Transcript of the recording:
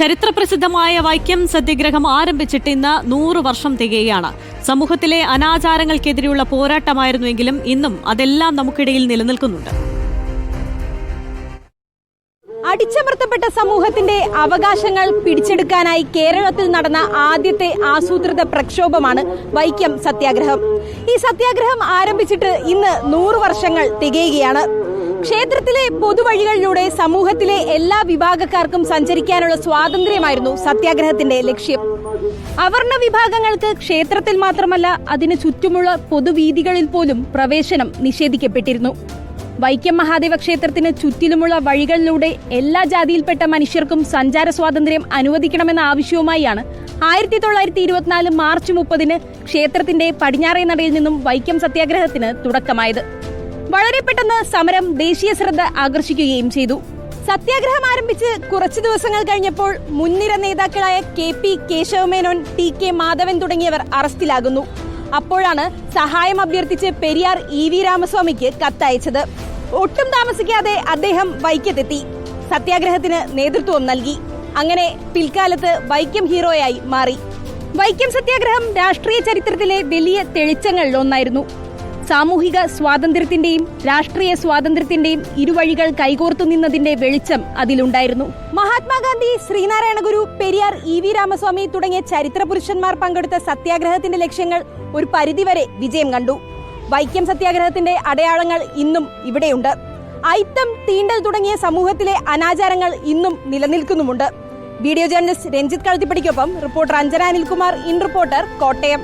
ചരിത്രപ്രസിദ്ധമായ വൈക്കം സത്യഗ്രഹം ആരംഭിച്ചിട്ട് ഇന്ന് നൂറ് വർഷം തികയാണ് സമൂഹത്തിലെ അനാചാരങ്ങൾക്കെതിരെയുള്ള പോരാട്ടമായിരുന്നുവെങ്കിലും ഇന്നും അതെല്ലാം നമുക്കിടയിൽ നിലനിൽക്കുന്നുണ്ട്. അടിച്ചമർത്തപ്പെട്ട സമൂഹത്തിന്റെ അവകാശങ്ങൾ പിടിച്ചെടുക്കാനായി കേരളത്തിൽ നടന്ന ആദ്യത്തെ ആസൂത്രിത പ്രക്ഷോഭമാണ് വൈക്കം സത്യാഗ്രഹം. ഈ സത്യാഗ്രഹം ആരംഭിച്ചിട്ട് ഇന്ന് നൂറ് വർഷങ്ങൾ തികയുകയാണ്. ക്ഷേത്രത്തിലെ പൊതുവഴികളിലൂടെ സമൂഹത്തിലെ എല്ലാ വിഭാഗക്കാർക്കും സഞ്ചരിക്കാനുള്ള സ്വാതന്ത്ര്യമായിരുന്നു സത്യാഗ്രഹത്തിന്റെ ലക്ഷ്യം. അവർണ വിഭാഗങ്ങൾക്ക് ക്ഷേത്രത്തിൽ മാത്രമല്ല അതിനു ചുറ്റുമുള്ള പൊതുവീതികളിൽ പോലും പ്രവേശനം നിഷേധിക്കപ്പെട്ടിരുന്നു. വൈക്കം മഹാദേവ ക്ഷേത്രത്തിന് ചുറ്റിലുമുള്ള വഴികളിലൂടെ എല്ലാ ജാതിയിൽപ്പെട്ട മനുഷ്യർക്കും സഞ്ചാര സ്വാതന്ത്ര്യം അനുവദിക്കണമെന്ന ആവശ്യവുമായാണ് ആയിരത്തി തൊള്ളായിരത്തി ഇരുപത്തിനാല് മാർച്ച് മുപ്പതിന് ക്ഷേത്രത്തിന്റെ പടിഞ്ഞാറേ നടയിൽ നിന്നും വൈക്കം സത്യാഗ്രഹത്തിന് തുടക്കമായത്. വളരെ പെട്ടെന്ന് സമരം ദേശീയ ശ്രദ്ധ ആകർഷിക്കുകയും ചെയ്തു. സത്യാഗ്രഹം ആരംഭിച്ച് കുറച്ചു ദിവസങ്ങൾ കഴിഞ്ഞപ്പോൾ മുൻനിര നേതാക്കളായ K P Kesavamenon T K Madhavan തുടങ്ങിയവർ അറസ്റ്റിലാകുന്നു. അപ്പോഴാണ് സഹായം അഭ്യർത്ഥിച്ച് പെരിയാർ ഇ വി രാമസ്വാമിക്ക് കത്തയച്ചത്. ഒട്ടും താമസിക്കാതെ അദ്ദേഹം വൈക്കത്തെത്തി. സത്യാഗ്രഹത്തിന് നേതൃത്വം നൽകി. അങ്ങനെ പിൽക്കാലത്ത് വൈക്കം ഹീറോയായി മാറി. വൈക്കം സത്യാഗ്രഹം രാഷ്ട്രീയ ചരിത്രത്തിലെ വലിയ തെളിച്ചങ്ങളിൽ ഒന്നായിരുന്നു സാമൂഹിക സ്വാതന്ത്ര്യത്തിന്റെയും രാഷ്ട്രീയ സ്വാതന്ത്ര്യത്തിന്റെയും ഇരുവഴികൾ കൈകോർത്തു നിന്നതിന്റെ വെളിച്ചം അതിലുണ്ടായിരുന്നു. മഹാത്മാഗാന്ധി ശ്രീനാരായണ ഗുരു പെരിയാർ ഇ വി രാമസ്വാമി തുടങ്ങിയ ചരിത്ര പുരുഷന്മാർ പങ്കെടുത്ത സത്യാഗ്രഹത്തിന്റെ ലക്ഷ്യങ്ങൾ ഒരു പരിധിവരെ വിജയം കണ്ടു. വൈക്കം സത്യാഗ്രഹത്തിന്റെ അടയാളങ്ങൾ ഇന്നും ഇവിടെയുണ്ട്. ഐത്തം തീണ്ടൽ തുടങ്ങിയ സമൂഹത്തിലെ അനാചാരങ്ങൾ ഇന്നും നിലനിൽക്കുന്നുമുണ്ട്. Video journalist Ranjith കളത്തിപ്പടിക്കൊപ്പം reporter Anjana Anilkumar in reporter Kottayam.